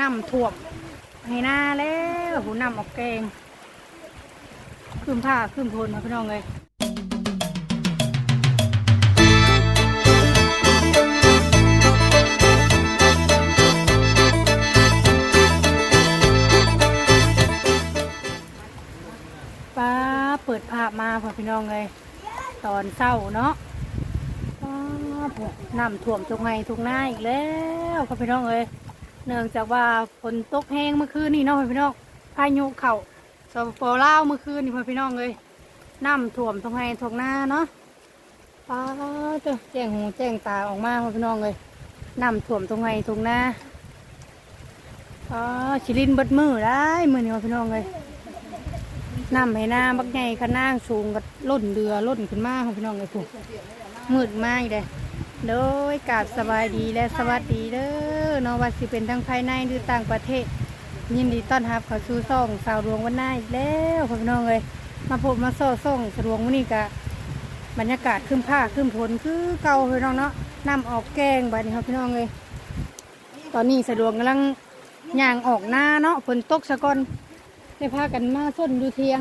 น้ำท่วมให้หน้าแล้วหูน้ำออกแกงขึ้นผ้าขึ้นโพนมาพี่น้องเลยป้าเปิดภาพมาพอพี่น้องเลยตอนเศร้าเนาะป้าปวดน้ำท่วมทุกไงทุกหน้าอีกแล้วพ่อพี่น้องเอ้ย เนื่องจากว่าฝนตกแห้งเมื่อคืนนี่เนาะพ่อพี่น้องพายุเข่าสปปลาวเมื่อคืนนี่พี่น้องเอ้ยน้ำท่วมทุกไงทุกหน้าเนาะป้าจ้แจ้งหูแจ้งตาออกมาพี่น้องเลยน้ำท่วมทุกไงทุกหน้าป้าชิลินบดมือได้มือนี่พี่น้องเลยน้ำให้หน้าบักใหญ่ขนางสูงก็ล่นเรือล่นขึ้นมาพี่น้องเลยผู้มืดมากเลย โดยกาบสบายดีและสวัสดีเด้อเนาะว่าสิเป็นทั้งภายในหรือต่างประเทศ ยินดีต้อนรับเข้าสู่ซ่องสาวดวงวันหน้าอีกแล้วพี่น้องเลยมาพบมาซ่ซ่องสะดวงวันนี้กะบรรยากาศขึ้นผ้าขึ้นผลคือเก่าพี่น้องเนาะน้ำออกแกงบัดนี้ครับพี่น้องเลยตอนนี้สะดวกกำลังย่างออกหน้าเนาะฝนตกสะก่อนได้พากันมาส้นดูเทียง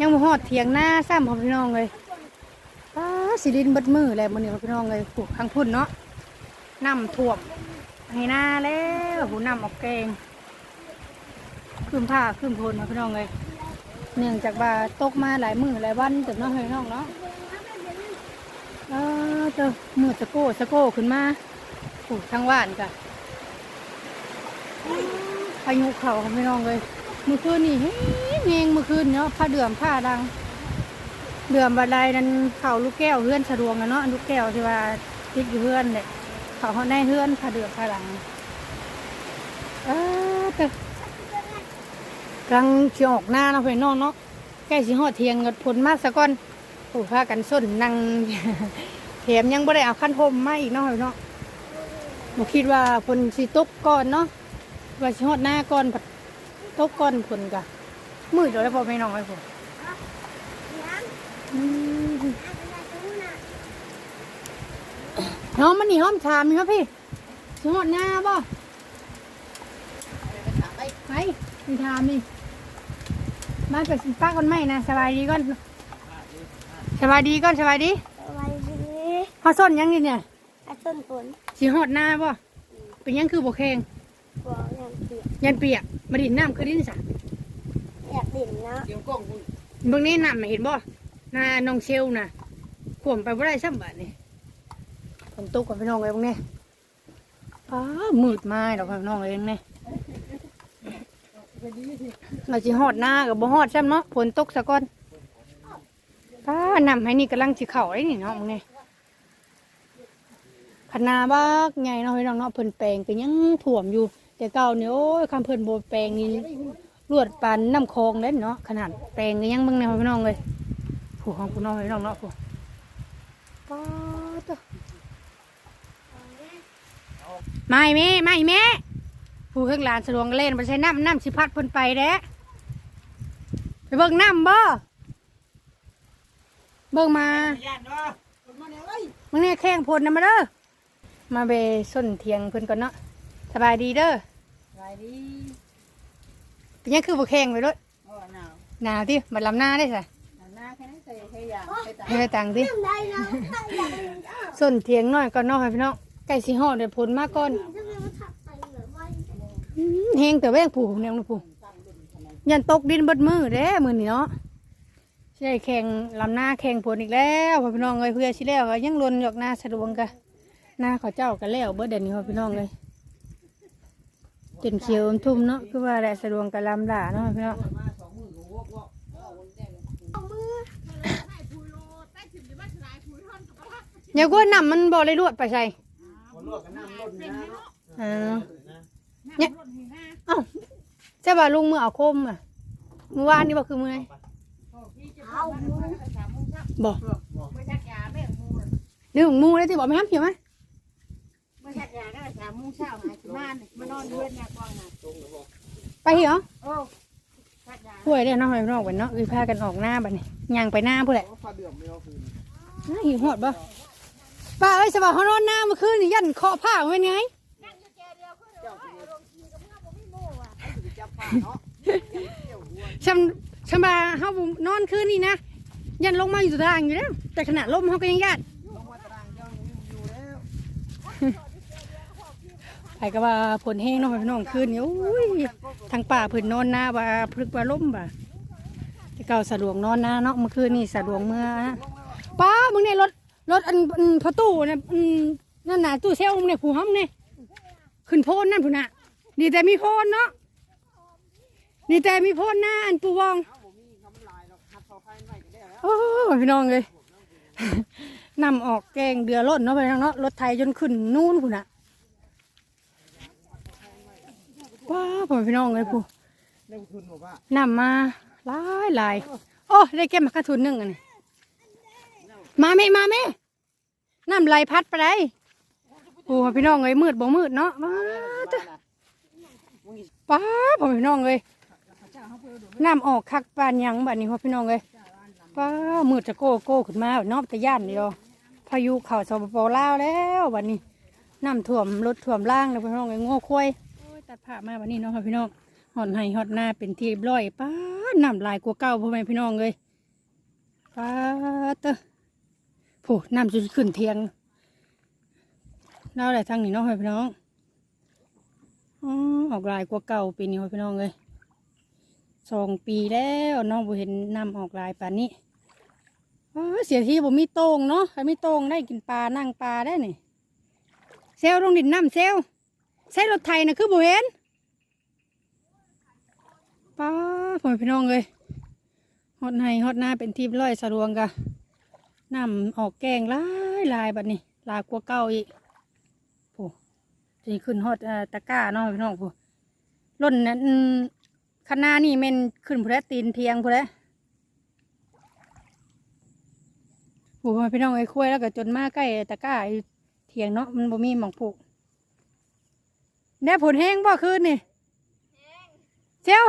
ยังมาหอดเทียงหน้าซ้ำพี่น้องเลย สิรินบัดมือแหละมันนี่พี่น้องเลยผูกข้างพุ่นเนาะน้ำท่วมให้หน้าแล้วหูน้ำออกแกงขึ้นผ้าขึ้นโพนมาพี่น้องเลยเนื่องจากว่าตกมาหลายมือหลายวันแต่น้องพี่น้องเนาะเออเจอมือสะโก้สะโก้ขึ้นมาผูกทั้งว่านกะพายุเข่าพี่น้องเลยเมื่อคืนนี่เฮ้ยเงงเมื่อคืนเนาะผ้าเดือมผ้าดัง เดือมบันไดนั้นเข่าลูกแก้วเฮือนสะดวงนะเนาะลูกแก้วที่ว่าติดอยู่เฮือนเลยเขาเขาในเฮือนผาเดือมผ้าหลังเออแต่กลางเชียออกหน้าเนาะพี่น้องเนาะใกล้สิหอดเทียงเงินผลมาสะก้อนโอ้พากันส้นนั่งแถมยังบ่ได้เอาขั้นพรมมาอีกเนาะพี่น้องบ่คิดว่าฝนสิตกก่อนเนาะว่าสิฮอดหน้าก่อนตกก่อนผลกะมืดเดี๋ยวได้พอไม่น้องไอ้ผม น้องมันนี่ห้อมชามมีครับพี่สิฮอดหน้าบ่ไปมีชามนี่มากับป้าคนใหม่นะสบายดีก่อนสบายดีก่อนสบายดีสวัสดีฮอดส้นยังนี่เนี่ยอาต้นฝนสิฮอดหน้าบ่เป็นยังคือบ่แข็งบอกอย่างเปียกยันเปียกมาดินน้ำคือดินสาอยากดิ่นนะเบื้องนี้น้ำน่ะเห็นบ่ หน้าน้องเชลนะขวมไปบ่ได้ซ้ำบัดนี่ผมตกกับพี่น้องเลยเบื้องนี้อ้ามืดมาดอกพี่น้องเองเนี่ยเราสิฮอดหน้ากับบ่ฮอดซ้ำเนาะฝนตกซะก่อนป้านำให้นี่กำลังสิเข้าได้นี่เนาะมึงนี่พนาบักใหญ่เนาะพี่น้องเนาะเพิ่นแปลงก็ยังท่วมอยู่ แต่เก่าเนี่ยโอ้ยคำเพิ่นโบแปลงนี่ลวดปานน้ำคลองเล่นเนาะขนาดแปลงก็ยังเบิ่งแนวพี่น้องเลย ผู้ของพี่น้องพี่น้องเนาะผู้ป้าตัวไม่แม่ไม่แม่ผู้ข้างหลานสะดวงเล่นไปใช้น้ำน้ำสิพัดเพิ่นไปเด้ไปเบิ่งน้ำบ่เบิ่งมามึงเนี่ยแข้งพลนะมาเด้อมาเบส้นเทียงเพิ่นก่อนเนาะสบายดีเด้อสบายดีเป็นยังคือบ่แข้งไปด้วยโอ้หนาวหนาวที่มาลำหน้าได้สิ หนาวหน้าแค่ นั้นใส่แค่ยางใส่ตาให้ไปตังที่ได้นะได้ยังส่วนเทียงน้อยก่อนเนอกให้พี่น้องไก่สีห่อเดี๋ยวผลมาก่อนจะไม่มาถักใส่เหลือไว้อืมเฮงแต่แว่งผูกเนี่ยนะผูยันตกดินเบดมือเด้มือนี่เนาะใช่แข่งลำหน้าแข่งผลอีกแล้วพ่อพี่น้องเลยเพื่อชิแล้วก็ยังลนหยอกหน้าสะดวงกะหน้าเขาเจ้ากันแล้วเบิดเดี๋ยวนี้พ่อพี่น้องเลยจนเขียวอมทุ่มเนาะคือว่าแหละสะดวงกับลำด่าเนาะพี่น้อง เอามือ อย่ากลัวนำมันบ่เลยรวดไปใส่อ่าเนี่ยเอ้าเจ้าบ่าลุงมือเอาคมอะมือวานนี่บ่คือมือไงเอามือบ่เรื่องของมูเลยที่บอกไม่ห้ามเขียวไหมเมื่อชักยาก็สามโมงเช้าหาที่บ้านมานอนเดือนยากองนะไปเหี่ยว โอ้ชักยาป่วยได้เนาะให้น้องไปเนาะอือพากันออกหน้าบัดนี้ย่างไปหน้าผู้แหละอ้าหิวหอดบ่ป้าเอ้ยสบายเขานอนหน้าเมื่อคืนนี่ยันเคาะผ้าไว้ไงจับปลาเนาะเกี่ยวหัวชำชำบาเฮานอนคืนนี่นะยันลงมาอยู่ตางอยู่แล้วแต่ขณะลมเฮาก็ยังญาติลงมาตารางเจ้าอยู่แล้ว ไปก็ว่าผลแห้งเนาะพี่น้องคืนนี้โอ้ยทางป่าเพิ่นนอนหน้าว่าพลึกว่าล่มบ่าที่เก่าสะดวกนอนหน้าเนาะเมื่อคืนนี่สะดวกเมื่อป้ามึงเนี่ยรถรถอันอันพอตู้นะอันนั่นน่ะตู้เซลมึงเนี่ยผู้ห้ำเนี่ยขึ้นโพนนั่นพุ่นน่ะดีแต่มีโพนเนาะดีแต่มีโพนหน้าอันปูวองเอ้าผมมีคำลายหรอกหัดเสาไฟไว้ก็ได้แล้วโอ้พี่น้องเลยนำออกแกงเดือรถเนาะไปทางเนาะรถไทยจนขึ้นนู่นพุ่นน่ะ ว้าพ่อพี่น้องเลยผู้ได้ทุนบอกว่านำมาหลายหลายโอ้ได้แก้มากระทุนหนึ่งอันนี้มาไหมมาไหมน้ำไหลพัดไปได้โอ้พี่น้องเลยมืดบ่มืดเนาะมาเด้อป้าพ่อพี่น้องเลยน้ำออกคักปานหยังบัดนี้พ่อพี่น้องเลยป้ามืดจะโก้โก้ขึ้นมาเนอกแต่ย่านเดียวพายุเข่าสปปลาวแล้วบัดนี้น้ำท่วมรถท่วมล่างแล้วพี่น้องเลยโง่ควายโอ้ย ตัดผ้ามาบัดนี้เนาะพ่อพี่น้องหอดไห้หอดหน้าเป็นที่เรียบร้อยป้าน้ำลายกว่าเก่าพ่อแม่พี่น้องเลยป้าเตอโผน้ำจะขึ้นเทียงเล่าอะไรทางนี้เน้องพ่อแม่พี่น้องอ๋อออกลายกว่าเก่าปีนี้พ่อพี่น้องเลยสองปีแล้วน้องบ่เห็นน้ำออกลายป่านนี้เสียทีผมมีโต่งเนาะถ้มีโต่งได้กินปลานั่งปลาได้นี่เซลลงดินน้ำเซลล ใช้รถไทยนะคือบ่เห็นป้าพ่อพี่น้องเลยฮอดไห้ฮอดหน้าเป็นทีมร้อยสะดวงกะน้ำออกแกงลายลายแบัดนี้ ลายกว่าเก่าอีกโอ้จะขึ้นฮอดตะก้าเนาะพี่น้องผู้ล่นนั้นอืมคณะนี่แมันขึ้นผู้ใดตีนเทียงผู้ใดโอ้พลอยพี่น้องไอ้คุยแล้วก็จนมาใกล้ตะก้าไอ้เทียงเนาะมันบ่มีหมองผูก แน่ผลแห้งบ่คืนนี่เจ้า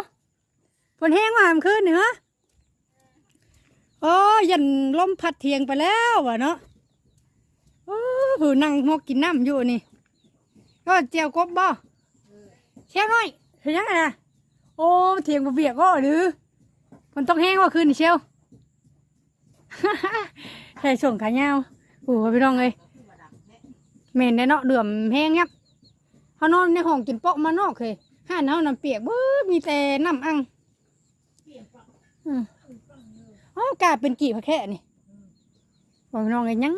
ฝนแห้งมาหามขึ้นเหรอโอ้ยยันลมพัดเทียงไปแล้ววะเนาะโอ้ผู้นั่งมอกกินน้ำอยู่นี่ก็เจียวกบบ่เชียวหน่อยเห็นยังไงนะโอ้เทียงบ่เบียกก็หรือฝนต้องแห้งว่าคืนนี่เชียวใส่ส่งขายาวโอ้พี่น้องเลยเมนได้เนาะเดือมแห้งยับ เขานอนในห้องกินโป๊ะมานอกเลยห้านเฮาน้ำเปียกเบ้อมีแต่น้ำอังอืมอ๋อกาเป็นกี่พะแค่นี่บอกน้องไงยัง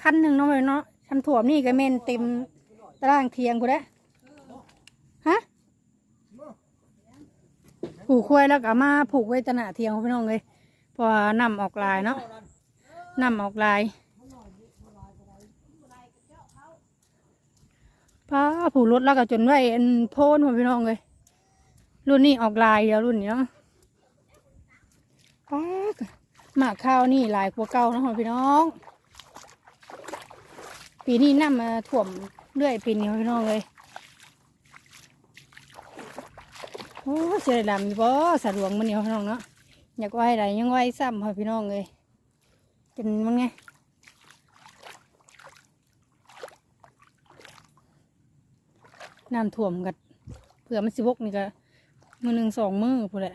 คันหนึ่งน้องเลยเนาะชันถ่วนี่ก็เมนเต็มตารางเทียงกูได้วฮะผูกควยแล้วก็มาผูกไว้ตะหนาเทียงพี่น้องเลยพอนํออกลายเนาะนํออกลายป้า ผูรถแล้วก็จนไว้อันโพ้นพี่น้องเลยรุ่นนี้ออกลายเดียวรุ่นเนี้เนาะป๊ากหมากข้าวนี่ลายกว่าเก่านะพี่น้อง ปีนี้น้ำมาถ่วมเรื่อยปีนี้พี่น้องเลยโอ้เสียดำอยู่บ่สะดวงมันนี่พี่น้องเนาะอยากไหวอะไรยังไหวซ้ำพี่น้องเลยเป็นมันไง น้ำถ่วมกันเผื่อมันสิบกนี่ก็มือหนึ่งสองมือพอแหละ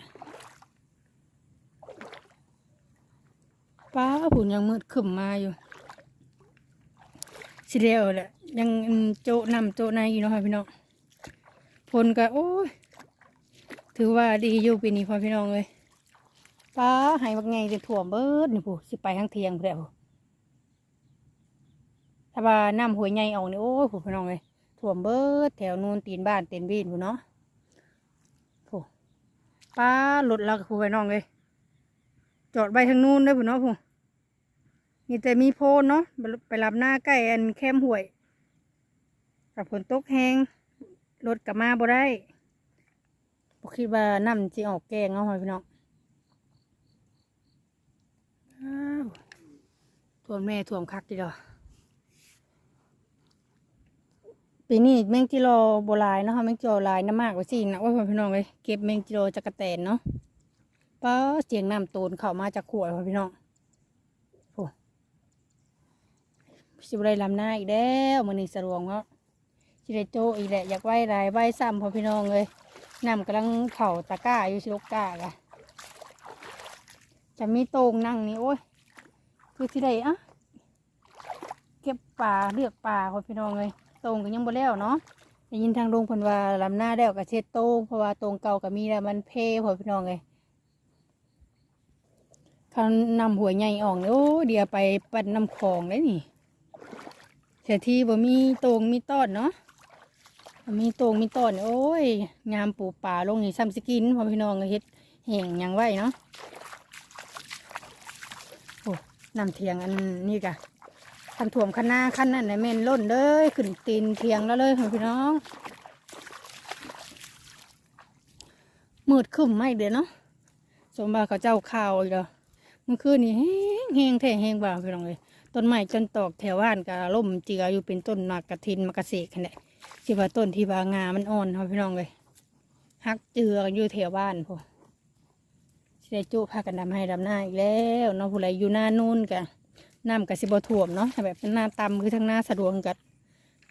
ป้าผุนยังมืดขึ้นมาอยู่สิเดียวแหละยังโจนำโจในอยู่เนาะค่ะพี่น้องผลก็โอ้ยถือว่าดีอยู่ปีนี้พ่อพี่น้องเลยป้าหายบักไงจะถ่วมเบิดนี่ผู้สิไปทางเทียงผู้ใดผู้ถ้าว่าน้ำหัวใหญ่ออกนี่โอ้ยผู้พี่น้องเลย ถ่วมเบิดแถวนู้นตีนบ้านเต็นบีนผู้เนาะผู้ป้าหลุดล้วกับผู้พี่น้องเลยจอดไปทางนู้นได้พุ่นเนาะพุ่นมีแต่มีโพนเนาะไปรับหน้าใกล้อันแคมห่วยกับฝนตกแห้งรถกลับมาบ่ได้บ่คิดว่าน้ำจะออกแกงเนาะพี่น้องอ้าวท่วมแม่ท่วมคักทีเดียว ปีนี้แมงจิโรโบราณเนาะค่ะแมงจิโรลายน้ำมากกว่าสินะว่าพี่น้องเลยเก็บแมงจิโรจักระแตนเนาะป้าเสียงน้ำตูนเข้ามาจากขวดค่ะพี่น้องโอ้สิบไรลำหน้าอีกแล้วมันนี่สะดวงเนาะสิได้โจอีกแหละอยากไหวไรไหวซ้ำพอพี่น้องเลยน้ำกำลังเข่าตะก้าอยู่ชิลกกากะจะมีโตงนั่งนี่โอ้ยคือที่ใดอะเก็บป่าเลือกป่าคนพี่น้องเลย ตรงก็ยังบ่แล้วเนาะได้ยินทางโรงเพิ่นว่าลำหน้าแล้วก็เช็ดโตรงเพราะว่าตรงเก่าก็มีแล้วมันเพพอพี่น้องเลยเขานำหัวใหญ่ออกโอ้เดี๋ยวไปปั่นน้ำคลองเลยนี่เสียทีบ่มีตรงมีต้อนเนาะมีโตงมีต้นโอ้ยงามปลูกป่าลงนี่ซ้ำสกินพอพี่น้องก็เฮ็ดแห่งยังไหวเนาะโอ้นำเทียงอันนี้กะ คันถ่วมคันหน้าคันนั่นน่ะแม่นล้นเลยขึ้นตีนเทียงแล้วเลยพี่น้องมืดขึ้นไม่เดี๋ยวเนาะสมบัติเขาเจ้าข่าวอีกแล้วเมื่อคืนนี่แห้งแห้งแท้แห้งบ่าพี่น้องเลยต้นไม้จนตอกแถวบ้านกะล่มเจืออยู่เป็นต้นหมากกระทินมากระเสกขนาดที่ว่าต้นที่ว่างามันอ่อนเขาพี่น้องเลยฮักเจือกันอยู่แถวบ้านพอได้จุพากันดำให้ดำหน้าอีกแล้วเนาะผู้ใดอยู่หน้านู่นกะ น้ำกับสิบถ่วมเนาะแบบเป็นหน้าตำคือทางหน้าสะดวกกับ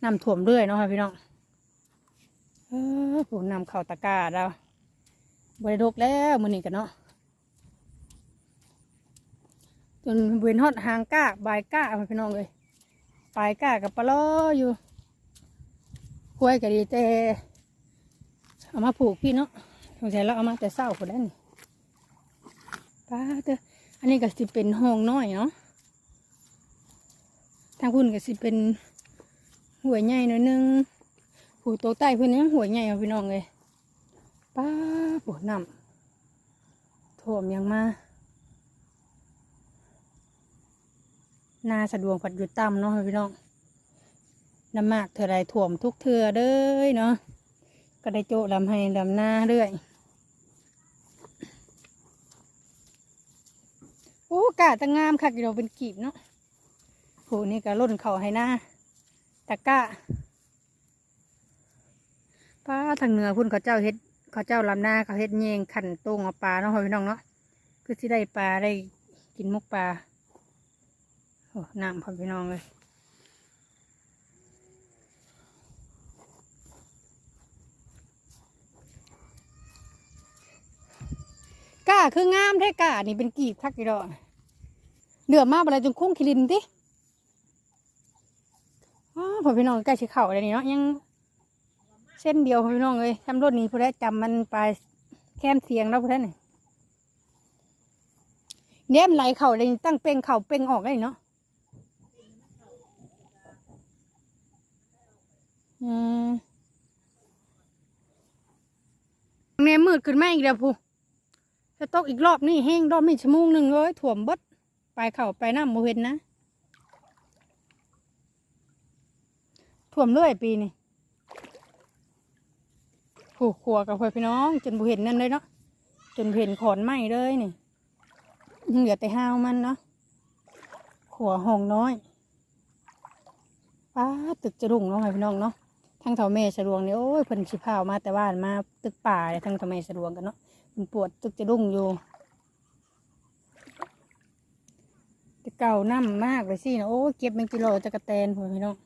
น้ำถ่วมเรื่อยเนาะค่ะพี่น้องเออผู้นำเข่าตะกร้าเราบริโภคแล้วมือนี้กันเนาะจนเวียนฮอดหางก้าบายก้าค่ะพี่น้องเลยปลายก้ากับปลาล้ออยู่กล้วยก็ดีแต่เอามาผูกพี่เนาะสงสัยเราเอามาแต่เศร้าคนนั้นป้าเตออันนี้ก็สิเป็นห้องน้อยเนาะ ทางพุ่นก็สิเป็นหัวใหญ่หน่อยนึงผูโตใต้เพื่อนยังหัวใหญ่เอาพี่น้องเลยป้าปวดน้ำท่วมยังมานาสะดวกผัดอยู่ต่ำเนาะพี่น้องน้ำมากเท่าไรถ่วมทุกเทือเด้ยเนาะก็ได้โจลำให้ลำหน้าเรื่อยโอ้กาตะงามค่ะกิโลเป็นกีบเนาะ โหนี่ก็ล่นเข่าให้หน้าตะกร้าป้าทางเหนือพุ่นเขาเจ้าเฮ็ดเขาเจ้าลำหน้าเขาเฮ็ดเยงขันตรงเอาปลาเนาะพี่น้องเนาะคือที่ได้ปลาได้กินมุกปลาโอ้น้ำพอพี่น้องเลยก้าคืองามแท้ก้านี่เป็นกีบคักอีดอกเหลือมากอะไรจนคุ้งคิรินติ อ้าพอพี่น้องใกล้ชิเข่าเลยนี่เนาะยังเส้นเดียวพอพี่น้องเลยทำรถนี้พอได้จำมันไปแคมเสียงแล้วพอได้นี่เนี่ยมไหลเข่าเลยตั้งเป่งเข่าเป่งออกได้เนาะอืมแม่มืดขึ้นมาอีกแล้วพูจะตกอีกรอบนี่แห้งรอบนี่ชั่วโมงหนึ่งเลยถ่วมบดไปเข่าไปน้ำโมเห็นนะ ถ่วมเรื่อยปีนี่ผูกขัวกับพ่อพี่น้อง จนโมเห็นนั่นเลยเนาะจนเห็นขอนไหมเลยนี่ยังเหลือแต่ห้าวมันเนาะขัวห้องน้อยป้าตึกจะรุ่งเนาะพ่อพี่น้องเนาะทั้งเท่าแม่สะดวงเนี่ยโอ้ยเพิ่นสิพาวมาแต่บ้านมาตึกป่าทั้งเท่าแม่สะดวงกันเนาะมันปวดตึกจะรุ่งอยู่แต่เก่าน้ำมากเลยสินะโอ้เก็บเป็นกิโลจะกระแตนพ่อพี่น้อง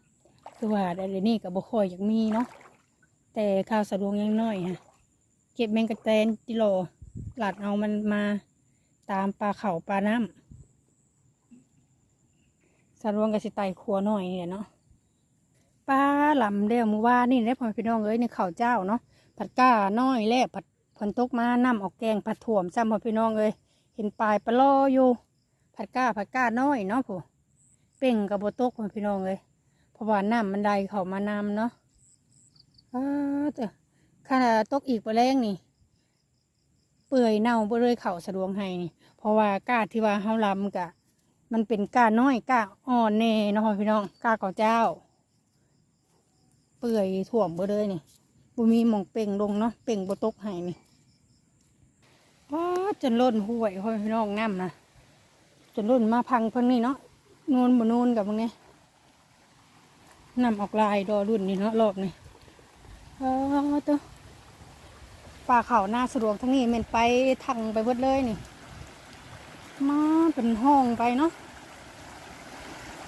คือว่าเดี๋ยวนี้กับบุคอยอยากมีเนาะแต่ข้าวสะดวงยังน้อยฮะเก็บแมงกระแตนกิโลหลัดเอามันมาตามปลาเข่าปลาน้ำสะดวงกับสิไตครัวน้อยเนี่ยเนาะปลาหลำเดียวมือว่านี่ได้พอพี่น้องเอ้ยในข้าวเจ้าเนาะผัดก้าน้อยแล้วผัดฝนตกมาน้ำออกแกงผัดถั่วซ้ำพอพี่น้องเลยเห็นปลายปลาล่ออยู่ผัดก้าผัดก้าน้อยเนาะผู้เป่งกับโบตกพอพี่น้องเลย เพราะว่าน้ำมันไดเข้ามานำเนาะอ้าวเจ้าขนาดตกอีกปลาแรงนี่ เปื่อยเน่าบ่เลยเข่าสะดวงให้นี่ เพราะว่าก้าที่ว่าเฮาลำกะ มันเป็นก้าน้อยก้าอ่อนแน่เนาะพี่น้องก้าเก่าเจ้า เปื่อยถ่วมบ่เลยนี่บุมีหมองเป่งลงเนาะเป่งโบตกให้นี่ว้าจนล้นห้วยพี่น้องน้ำนะจนล้นมาพังเพิ่งนี่เนาะนูนบนูนกับมึงนี่ นำออกลายดอรุ่นนี่เนาะรอบนี่เออตัวป่าเขาหน้าสะดวกทั้งนี้เม็นไปทางไปเบิดเลยนี่มาเป็นห้องไปเนาะ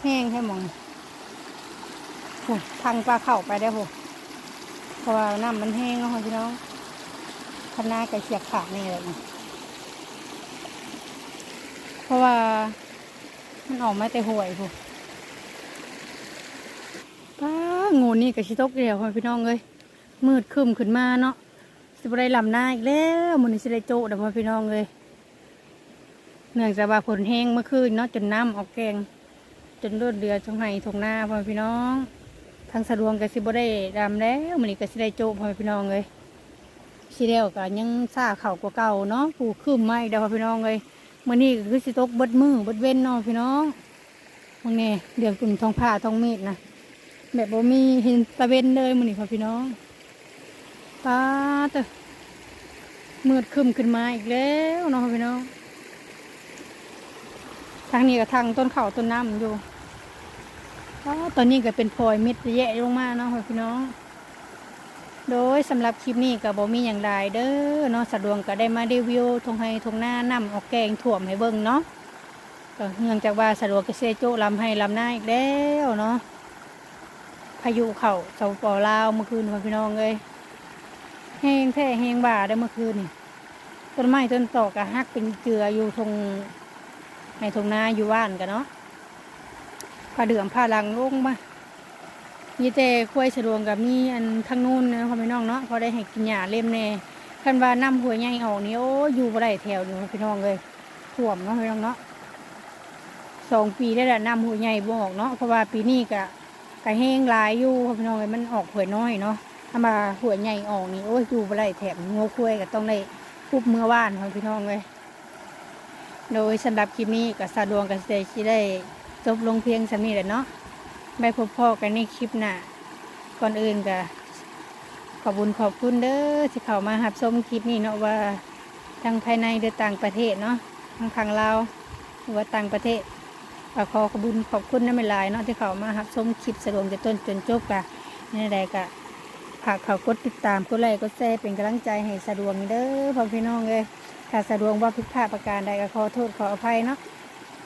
แห้งให้หมองทางปลาเข่าไปได้โหเพราะว่าน้ำมันแห้งเนาะพี่น้องคันหน้าก่เฉียกขาดนี่แหละนี่เพราะว่ามันออกมาแต่ห่วยพูป้า งูนี่กับชิตกเดียวพ่อพี่น้องเลยมืดครึมขึ้นมาเนาะสิบได้ลำหน้าอีกแล้วมันนี้สิได้โจเดี๋ยวพ่อพี่น้องเลยเนื่องจากว่าฝนแห้งเมื่อคืนเนาะจนน้ำออกแกง จนรดเรือช่องไห้ทงหน้าพ่อพี่น้อง ทางสะดวงก็สิบได้ดำแล้วมันนี้ก็สิได้โจพ่อพี่น้องเลยสิเดียวก็ยังซาเข่ากว่าเก่าเนาะผูขึ้นไม่เดี๋ยวพ่อพี่น้องเลยมื่อนี้ก็คือสิตกบดมือบดเว้นเนาะพี่น้องมองนี่เดือดกลุ่มทองผ้าทองมีดนะ แบบบ่มีเห็นตะเวนเลยมื่อนี้พ่อพี่น้องป้าเตอะมืดขึ้นขึ้นมาอีกแล้วเนาะพ่อพี่น้อง ทางนี้ก็ทางต้นเขาต้นน้ำอยู่อ๋อตอนนี้ก็เป็นพลอยมิดแย่ลงมาเนาะพี่น้อง โดยสำหรับคลิปนี้ก็บ่มีอย่างไรเด้อเนาะสะดวกก็ได้มารีวิวทงให้ทงหน้านํออกแกงถ่วมให้เบิ่งเนาะก็เนื่องจากว่าสะดวกก็เซโจลำให้ลำหน้าอีกแล้วเนาะ พายุเข่าเสาปอลาวเมื่อคืนพ่อพี่น้องเลยแห้งแท้แห้งบ่าได้เมื่อคืนนี่ต้นไม้ต้นตอกก็หักเป็นเกลืออยู่ทงในทงนาอยู่บ้านกันเนาะผ้าเดือมผ้าลังลงมามีแต่คุ้ยสะดวงกับมีอันทางนู้นนะพ่อพี่น้องเนาะพอได้ให้กินหญ้าเล่มแน่คันว่าน้ำหัวใหญ่ออกนี่โอ้อยู่บ่ได้แถวอยู่พี่น้องเลยท่วมเนาะพี่น้องเนาะสองปีได้แล้วน้ำหัวใหญ่บ่ออกเนาะเพราะว่าปีนี้ก็ กะแห้งลายอยู่พ่อพี่น้องเลยมันออกหัวน้อยเนาะถ้ามาหัวใหญ่ออกนี่โอ้ยอยู่บ่ได้แถมงัวคุ้ยก็ต้องได้คุบเมื่อว่านพ่อพี่น้องเลยโดยสำหรับคลิปนี้ก็สะดวกกับเซที่ได้จบลงเพียงสำนี้แหละเนาะไปพบพ่อกันในคลิปหน้าก่อนอื่นก็ขอบุญขอบคุณเด้อที่เข้ามาหับชมคลิปนี้เนาะว่าทางภายในหรือต่างประเทศเนาะทางทางลาหรือว่าต่างประเทศ ก็ขอขอบุญขอบคุณน้ำไม่ลายเนาะที่เขามาหับชมคลิปสะดวกจะต้นจนจบกะนี่ใดกะฝากเขากดติดตามกดไลค์กดแชร์เป็นกำลังใจให้สะดวกเด้อพ่อพี่น้องเลยถ้าสะดวกว่าผิดพลาดประการใดก็ขอโทษขออภัยเนาะ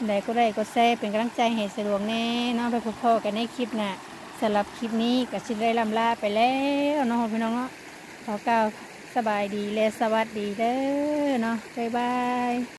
ได้ก็ได้ก็แซ่เป็นกำลังใจให้สะดวกแน่เน้องไปพบพ่อกันในคลิปน่ะสำหรับคลิปนี้ก็ชิได้ลำลาไปแล้วเน้องพี่น้องเนาะขอกล่าวสบายดีและสวัสดีเด้อเนาะบ๊ายบาย